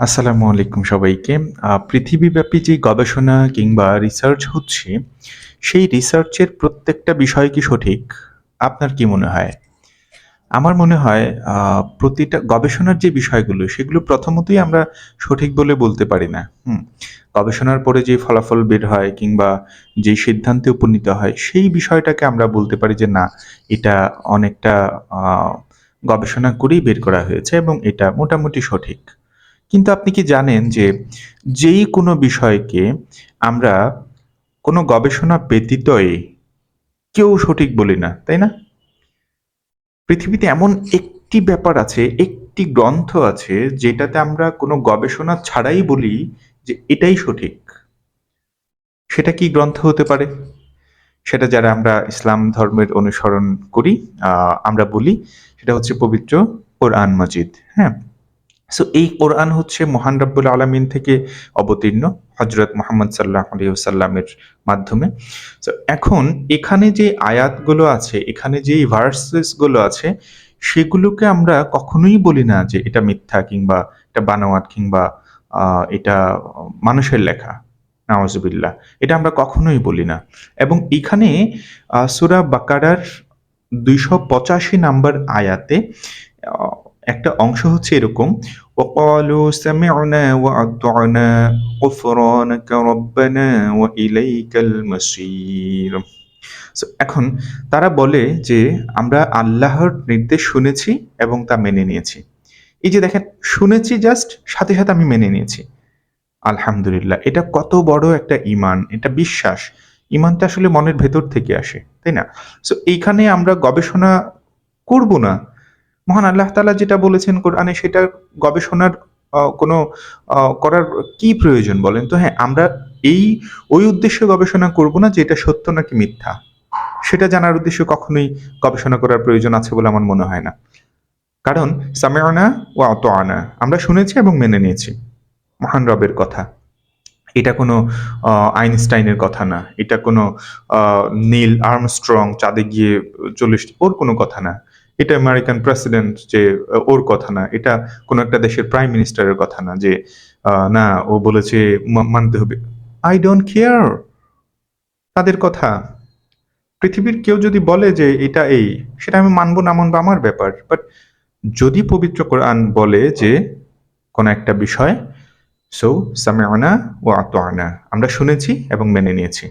আসসালামু আলাইকুম সবাইকে। পৃথিবীব্যাপী যে গবেষণা কিংবা রিসার্চ হচ্ছে, সেই রিসার্চের প্রত্যেকটা বিষয় কি সঠিক? আপনার কি মনে হয়? আমার মনে হয় প্রতিটা গবেষণার যে বিষয়গুলো, সেগুলো প্রথমতই আমরা সঠিক বলে বলতে পারি না। হুম? গবেষণার পরে যে ফলাফল বের হয় কিংবা যে সিদ্ধান্তে উপনীত হয়, সেই বিষয়টাকে আমরা বলতে পারি যে না, এটা অনেকটা গবেষণা করেই বের করা হয়েছে এবং এটা মোটামুটি সঠিক। কিন্তু আপনি কি জানেন যে, যেই কোনো বিষয়কে আমরা কোনো গবেষণা ব্যতীতই কেউ সঠিক বলি না, তাই না? পৃথিবীতে এমন একটি ব্যাপার আছে, একটি গ্রন্থ আছে যেটাতে আমরা কোনো গবেষণা ছাড়াই বলি যে এটাই সঠিক। সেটা কি গ্রন্থ হতে পারে? সেটা যারা আমরা ইসলাম ধর্মের অনুসরণ করি, আমরা বলি সেটা হচ্ছে পবিত্র কোরআন মাজিদ। হ্যাঁ? সো এই কোরআন হচ্ছে মহান রব্বুল আলামিন থেকে অবতীর্ণ হজরত মোহাম্মদ সাল্লাহ আলাইসাল্লামের মাধ্যমে। সো এখন এখানে যে আয়াতগুলো আছে, এখানে যে ভার্সেসগুলো আছে, সেগুলোকে আমরা কখনোই বলি না যে এটা মিথ্যা কিংবা এটা বানোয়াট কিংবা এটা মানুষের লেখা। নওয়াজবিল্লাহ এটা আমরা কখনোই বলি না। এবং এখানে সুরা বাকারার দুইশো পঁচাশি নাম্বার আয়াতে একটা অংশ হচ্ছে এরকম وقالوا سمعنا وأطعنا غفرانك ربنا وإليك المصير So, এখন তারা বলে যে আমরা আল্লাহর নির্দেশ শুনেছি এবং তা মেনে নিয়েছি এই যে দেখেন শুনেছি জাস্ট সাথে সাথে আমি মেনে নিয়েছি আলহামদুলিল্লাহ এটা কত বড় একটা ইমান এটা বিশ্বাস ইমানটা আসলে মনের ভেতর থেকে আসে তাই না সো এইখানে আমরা গবেষণা করব না মহান আল্লাহ তালা যেটা বলেছেন কোরআনে, সেটা গবেষণার কোনো করার কি প্রয়োজন বলেন? তো হ্যাঁ আমরা এই, ওই উদ্দেশ্যে গবেষণা করব না যে এটা সত্য নাকি মিথ্যা। সেটা জানার উদ্দেশ্যে কখনোই গবেষণা করার প্রয়োজন আছে বলে আমার মনে হয় না। কারণ সামেয়ানা ও অত আনা আমরা শুনেছি এবং মেনে নিয়েছি। মহান রবের কথা। এটা কোনো আইনস্টাইনের কথা না। এটা কোনো নীল আর্মস্ট্রং চাঁদে গিয়ে চল্লিশ ওর কোনো কথা না। এটা আমেরিকান প্রেসিডেন্ট যে, ওর কথা না, এটা কোনো একটা দেশের প্রাইম মিনিস্টারের কথা না যে না, ও বলেছে মানতে হবে। আই ডোন্ট কেয়ার তাদের কথা। পৃথিবীর কেউ যদি বলে যে এটা এই, সেটা আমি মানবো না, মানবো আমার ব্যাপার। বাট যদি পবিত্র কোরআন বলে যে কোনো একটা বিষয় সো সামিআনা ও আতআনা। আমরা শুনেছি এবং মেনে নিয়েছি।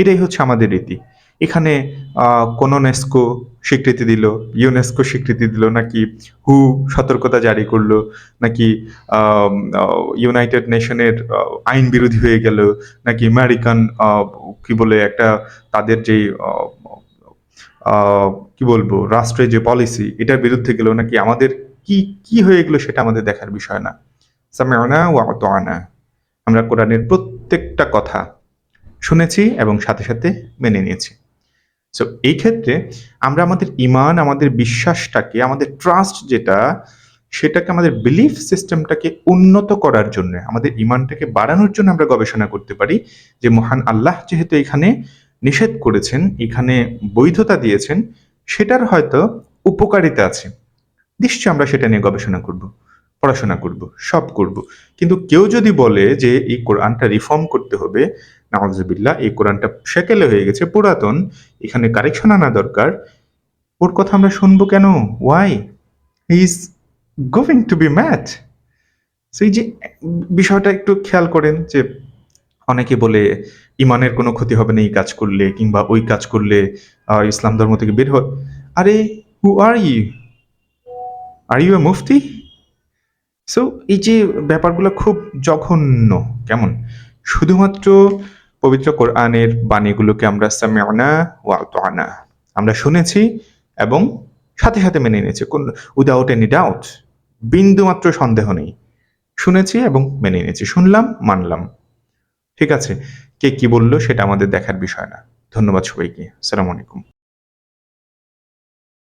এটাই হচ্ছে আমাদের রীতি। এখানে আহ, কোন নেস্কো স্বীকৃতি দিল ইউনেস্কো স্বীকৃতি দিল নাকি হু সতর্কতা জারি করল নাকি ইউনাইটেড নেশনের আইন বিরোধী হয়ে গেল নাকি আমেরিকান কি বলে একটা তাদের যে কি বলব রাষ্ট্রের যে পলিসি এটার বিরুদ্ধে গেল নাকি আমাদের কি কি হয়ে গেলো সেটা আমাদের দেখার বিষয় না। সামিআনা ওয়া আতানা। আমরা কোরআনের প্রত্যেকটা কথা শুনেছি এবং সাথে সাথে মেনে নিয়েছি। সো এই ক্ষেত্রে আমরা আমাদের ইমান, আমাদের বিশ্বাসটাকে, আমাদের ট্রাস্ট যেটা, সেটাকে আমাদের বিলিফ সিস্টেমটাকে উন্নত করার জন্য, আমাদের ইমানটাকে বাড়ানোর জন্য আমরা গবেষণা করতে পারি যে মহান আল্লাহ যেহেতু এখানে নিষেধ করেছেন, এখানে বৈধতা দিয়েছেন, সেটার হয়তো উপকারিতা আছে। নিশ্চয়ই আমরা সেটা নিয়ে গবেষণা করব। পড়াশোনা করব, সব করব। কিন্তু কেউ যদি বলে যে এই কোরআনটা রিফর্ম করতে হবে নাওয়াজবিল্লাহ এই কোরআনটা সেকেলে হয়ে গেছে, পুরাতন, এখানে কারেকশন আনা দরকার, ওর কথা আমরা শুনব কেন? Why is going to be math সেই যে বিষয়টা একটু খেয়াল করেন যে অনেকে বলে ইমানের কোনো ক্ষতি হবে না এই কাজ করলে, কিংবা ওই কাজ করলে ইসলাম ধর্ম থেকে বের হয় আরে who are you are you a Mufti so এই যে ব্যাপারগুলো খুব জঘন্য, কেমন? শুধুমাত্র পবিত্র কোরআনের বাণীগুলোকে আমরা সামিআনা ওয়া আমরা শুনেছি এবং সাথে সাথে মেনে নিয়েছি। কোন উইদাউট এনি ডাউট বিন্দু মাত্র সন্দেহ নেই। শুনেছি এবং মেনে নিয়েছি। শুনলাম, মানলাম। ঠিক আছে? কে কি বলল সেটা আমাদের দেখার বিষয় না। ধন্যবাদ সবাইকে। আসসালামু আলাইকুম।